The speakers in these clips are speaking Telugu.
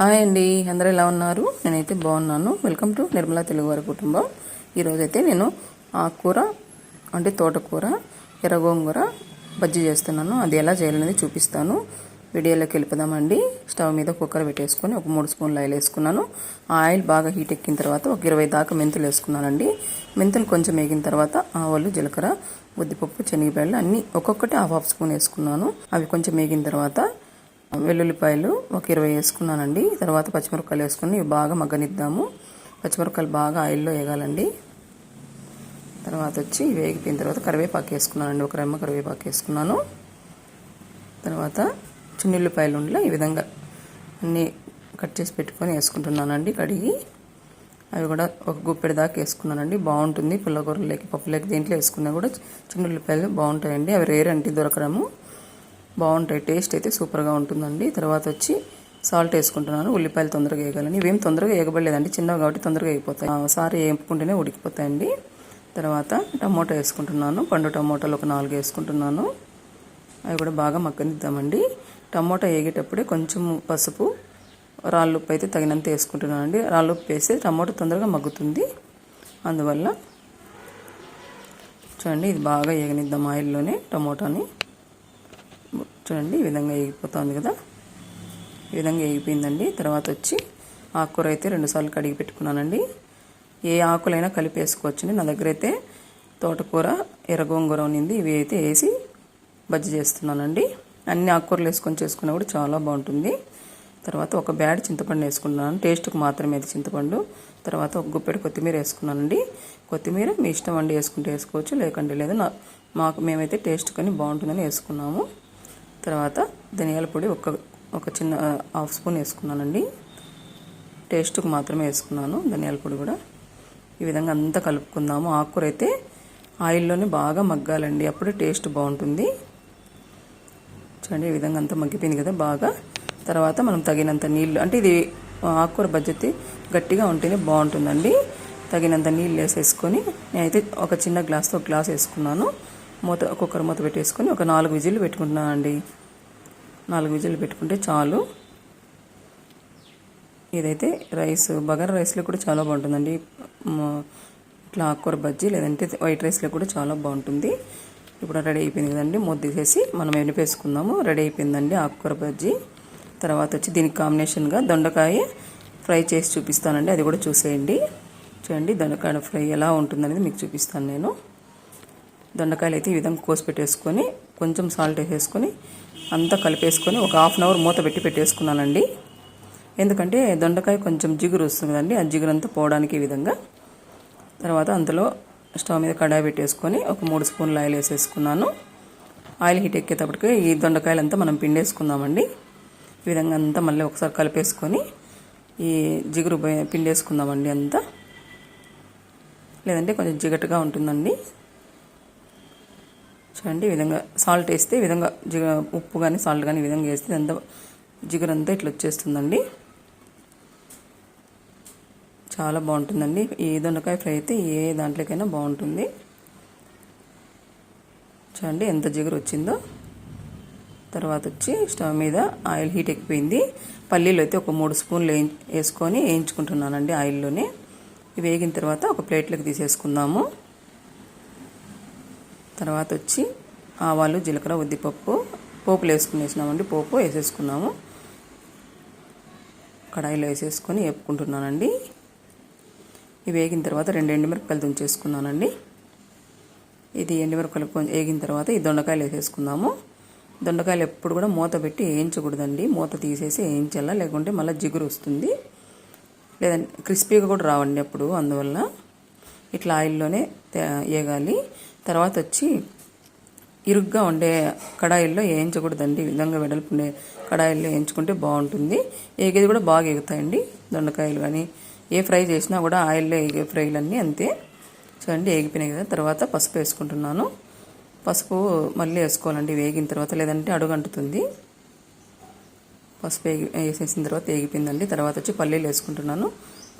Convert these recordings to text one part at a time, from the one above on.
హాయ్ అండి అందరూ ఎలా ఉన్నారు? నేనైతే బాగున్నాను. వెల్కమ్ టు నిర్మలా తెలుగువారి కుటుంబం. ఈరోజైతే నేను ఆకుకూర అంటే తోటకూర ఎర్రగోంగూర బజ్జీ చేస్తున్నాను. అది ఎలా చేయాలనేది చూపిస్తాను. వీడియోలోకి వెళ్ళిపోదామండి. స్టవ్ మీద కుక్కర్ పెట్టేసుకొని ఒక మూడు స్పూన్లు ఆయిల్ వేసుకున్నాను. ఆ ఆయిల్ బాగా హీట్ ఎక్కిన తర్వాత ఒక ఇరవై దాకా మెంతులు వేసుకున్నానండి. మెంతులు కొంచెం వేగిన తర్వాత ఆవాలు జీలకర్ర ఉద్దిపప్పు శనగపాయలు అన్నీ ఒక్కొక్కటి హాఫ్ హాఫ్ స్పూన్ వేసుకున్నాను. అవి కొంచెం వేగిన తర్వాత వెల్లుల్లిపాయలు ఒక ఇరవై వేసుకున్నానండి. తర్వాత పచ్చిమిరపకాయలు వేసుకుని ఇవి బాగా మగ్గనిద్దాము. పచ్చిమిరపకాయలు బాగా ఆయిల్లో వేగాలండి. తర్వాత వచ్చి వేగిపోయిన తర్వాత కరివేపాకు వేసుకున్నానండి. ఒక రెమ్మ కరివేపాకు వేసుకున్నాను. తర్వాత చిన్నుల్లిపాయలు ఉండలో ఈ విధంగా అన్నీ కట్ చేసి పెట్టుకొని వేసుకుంటున్నానండి కడిగి. అవి కూడా ఒక గుప్పెడి దాకా వేసుకున్నానండి. బాగుంటుంది. పుల్లకూరలోకి పప్పులోకి దేంట్లో వేసుకున్నా కూడా చిన్నుల్లిపాయలు బాగుంటాయండి. అవి రేర్ అంటే దొరకడము. బాగుంటాయి. టేస్ట్ అయితే సూపర్గా ఉంటుందండి. తర్వాత వచ్చి సాల్ట్ వేసుకుంటున్నాను. ఉల్లిపాయలు తొందరగా వేయగలను. ఇవేం తొందరగా వేయబడలేదండి. చిన్నవి కాబట్టి తొందరగా అయిపోతాయి. సారి వేపుకుంటేనే ఉడికిపోతాయండి. తర్వాత టమోటా వేసుకుంటున్నాను. పండు టమోటాలు ఒక నాలుగు వేసుకుంటున్నాను. అవి కూడా బాగా మక్కనిద్దామండి టమోటా వేగేటప్పుడే కొంచెం పసుపు రాళ్ళుప్పు అయితే తగినంత వేసుకుంటున్నాను అండి రాళ్ళు రాళ్ళుప్పు వేస్తే టమోటా తొందరగా మగ్గుతుంది. అందువల్ల చూడండి ఇది బాగా వేగనిద్దాం ఆయిల్లోనే టమోటాని. చూడండి ఈ విధంగా వేగిపోతుంది కదా. ఈ విధంగా వేగిపోయిందండి తర్వాత వచ్చి ఆకుకూర అయితే రెండుసార్లు కడిగి పెట్టుకున్నానండి. ఏ ఆకులైనా కలిపి వేసుకోవచ్చండి నా దగ్గర అయితే తోటకూర ఎర్రగోంగూర ఉన్నింది. ఇవి అయితే వేసి బజ్జీ చేస్తున్నానండి. అన్ని ఆకుకూరలు వేసుకొని చేసుకున్నా కూడా చాలా బాగుంటుంది. తర్వాత ఒక బ్యాడ్ చింతపండు వేసుకున్నాను టేస్ట్కి మాత్రమే అది చింతపండు. తర్వాత ఒక గుప్పెడు కొత్తిమీర వేసుకున్నానండి. కొత్తిమీర మీ ఇష్టం అండి వేసుకుంటే వేసుకోవచ్చు లేకంటే లేదు. నా మాకు మేమైతే టేస్ట్ కానీ బాగుంటుందని వేసుకున్నాము. తర్వాత ధనియాల పొడి ఒక ఒక చిన్న హాఫ్ స్పూన్ వేసుకున్నానండి. టేస్ట్కి మాత్రమే వేసుకున్నాను ధనియాల పొడి కూడా. ఈ విధంగా అంతా కలుపుకుందాము. ఆకుకూర అయితే ఆయిల్లోనే బాగా మగ్గాలండి. అప్పుడే టేస్ట్ బాగుంటుంది. చూడండి ఈ విధంగా అంతా మగ్గిపోయింది కదా బాగా. తర్వాత మనం తగినంత నీళ్ళు అంటే ఇది ఆకుకూర బజ్జతి గట్టిగా ఉంటేనే బాగుంటుందండి. తగినంత నీళ్ళు వేసేసుకొని నేనైతే ఒక చిన్న గ్లాస్తో ఒక గ్లాస్ వేసుకున్నాను. మూత కుక్కర్ మూత పెట్టేసుకొని ఒక నాలుగు విజిల్లు పెట్టుకుంటున్నానండి. నాలుగు విజిల్లు పెట్టుకుంటే చాలు. ఇదైతే రైస్ బగారా రైస్లో కూడా చాలా బాగుంటుందండి. ఇట్లా ఆకుకూర బజ్జీ లేదంటే వైట్ రైస్లో కూడా చాలా బాగుంటుంది. ఇప్పుడు రెడీ అయిపోయింది కదండి మూత తీసేసి మనం ఎనిపేసుకుందాము రెడీ అయిపోయిందండి ఆకుకూర బజ్జీ. తర్వాత వచ్చి దీనికి కాంబినేషన్గా దొండకాయ ఫ్రై చేసి చూపిస్తానండి. అది కూడా చూసేయండి. చూడండి దొండకాయ ఫ్రై ఎలా ఉంటుందనేది మీకు చూపిస్తాను నేను. దొండకాయలు అయితే ఈ విధంగా కోసి పెట్టేసుకొని కొంచెం సాల్ట్ వేసేసుకొని అంతా కలిపేసుకొని ఒక హాఫ్ అన్ అవర్ మూత పెట్టి పెట్టేసుకున్నానండి. ఎందుకంటే దొండకాయ కొంచెం జిగురు వస్తుంది కదండి ఆ జిగురు అంతా పోవడానికి ఈ విధంగా. తర్వాత అందులో స్టవ్ మీద కడాయి పెట్టేసుకొని ఒక మూడు స్పూన్లు ఆయిల్ వేసేసుకున్నాను. ఆయిల్ హీట్ ఎక్కేటప్పటికి ఈ దొండకాయలంతా మనం పిండేసుకుందామండి. ఈ విధంగా అంతా మళ్ళీ ఒకసారి కలిపేసుకొని ఈ జిగురు పిండేసుకుందామండి అంతా. లేదంటే కొంచెం జిగటుగా ఉంటుందండి. చూడండి ఈ విధంగా సాల్ట్ వేస్తే ఈ విధంగా జిగ ఉప్పు కానీ సాల్ట్ కానీ ఈ విధంగా వేస్తే అంత జిగురంతా ఇట్లా వచ్చేస్తుందండి. చాలా బాగుంటుందండి. ఏ దొండకాయ ఫ్రై అయితే ఏ దాంట్లోకైనా బాగుంటుంది. చూడండి ఎంత జిగురు వచ్చిందో. తర్వాత వచ్చి స్టవ్ మీద ఆయిల్ హీట్ ఎక్కిపోయింది. పల్లీలు అయితే ఒక మూడు స్పూన్లు వేసుకొని వేయించుకుంటున్నానండి ఆయిల్లోనే. వేగిన తర్వాత ఒక ప్లేట్లోకి తీసేసుకుందాము. తర్వాత వచ్చి ఆవాలు జీలకర్ర ఉద్దిపప్పు పోపులు వేసుకునేసినామండి పోపు వేసేసుకున్నాము. కడాయిలో వేసేసుకొని వేపుకుంటున్నానండి. ఇవి వేగిన తర్వాత రెండు ఎండుమిరపకాయలు తుంచేసుకున్నానండి. ఇది ఎండుమిరపకాయలు కొంచెం వేగిన తర్వాత ఈ దొండకాయలు వేసేసుకుందాము దొండకాయలు ఎప్పుడు కూడా మూత పెట్టి వేయించకూడదండి. మూత తీసేసి వేయించాలా? లేకుంటే మళ్ళీ జిగురు వస్తుంది. లేదంటే క్రిస్పీగా కూడా రావండి అప్పుడు అందువల్ల ఇట్లా ఆయిల్లోనే వేగాలి తర్వాత వచ్చి ఇరుగ్గా ఉండే కడాయిల్లో వేయించకూడదండి ఈ విధంగా వెడల్పు ఉండే కడాయిల్లో వేయించుకుంటే బాగుంటుంది. ఏగేది కూడా బాగా ఎగుతాయండి దొండకాయలు కానీ ఏ ఫ్రై చేసినా కూడా ఆయిల్లో ఏగే ఫ్రైలన్నీ అంతే. చూడండి ఏగిపోయినాయి కదా. తర్వాత పసుపు వేసుకుంటున్నాను. పసుపు మళ్ళీ వేసుకోవాలండి. వేగిన తర్వాత లేదంటే అడుగంటుతుంది. పసుపు వేగి వేసేసిన తర్వాత వేగిపోయిందండి తర్వాత వచ్చి పల్లీలు వేసుకుంటున్నాను.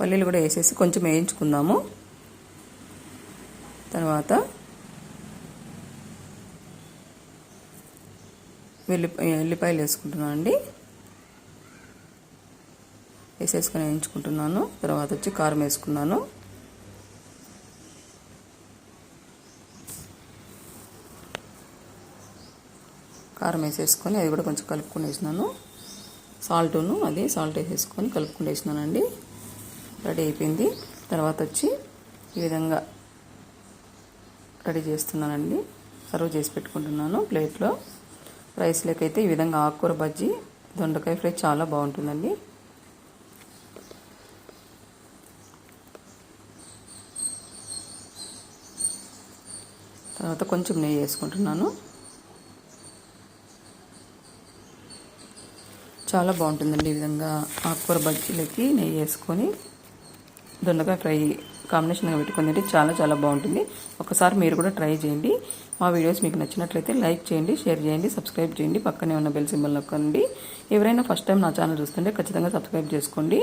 పల్లీలు కూడా వేసేసి కొంచెం వేయించుకుందాము. తర్వాత వెల్లి ఎల్లిపాయలు వేసుకుంటున్నాను అండి వేసేసుకొని వేయించుకుంటున్నాను. తర్వాత వచ్చి కారం వేసుకున్నాను. కారం వేసేసుకొని అది కూడా కొంచెం కలుపుకొని వేసినాను. సాల్ట్ను అది సాల్ట్ వేసేసుకొని కలుపుకొని వేసినానండి. రెడీ అయిపోయింది. తర్వాత వచ్చి ఈ విధంగా రెడీ చేస్తున్నానండి. సర్వ్ చేసి పెట్టుకుంటున్నాను ప్లేట్లో. రైస్లోకైతే ఈ విధంగా ఆకుకూర బజ్జీ దొండకాయ ఫ్రై చాలా బాగుంటుందండి. తర్వాత కొంచెం నెయ్యి వేసుకుంటున్నాను. చాలా బాగుంటుందండి ఈ విధంగా ఆకుకూర బజ్జీలకి నెయ్యి వేసుకొని దొండకాయ ఫ్రై కాంబినేషన్గా పెట్టుకుని తింటే చాలా చాలా బాగుంటుంది. ఒకసారి మీరు కూడా ట్రై చేయండి. మా వీడియోస్ మీకు నచ్చినట్లయితే లైక్ చేయండి షేర్ చేయండి సబ్స్క్రైబ్ చేయండి. పక్కనే ఉన్న బెల్ సింబల్ నొక్కండి. ఎవరైనా ఫస్ట్ టైం నా ఛానల్ చూస్తుంటే ఖచ్చితంగా సబ్స్క్రైబ్ చేసుకోండి.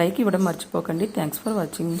లైక్ ఇవ్వడం మర్చిపోకండి. Thanks for watching.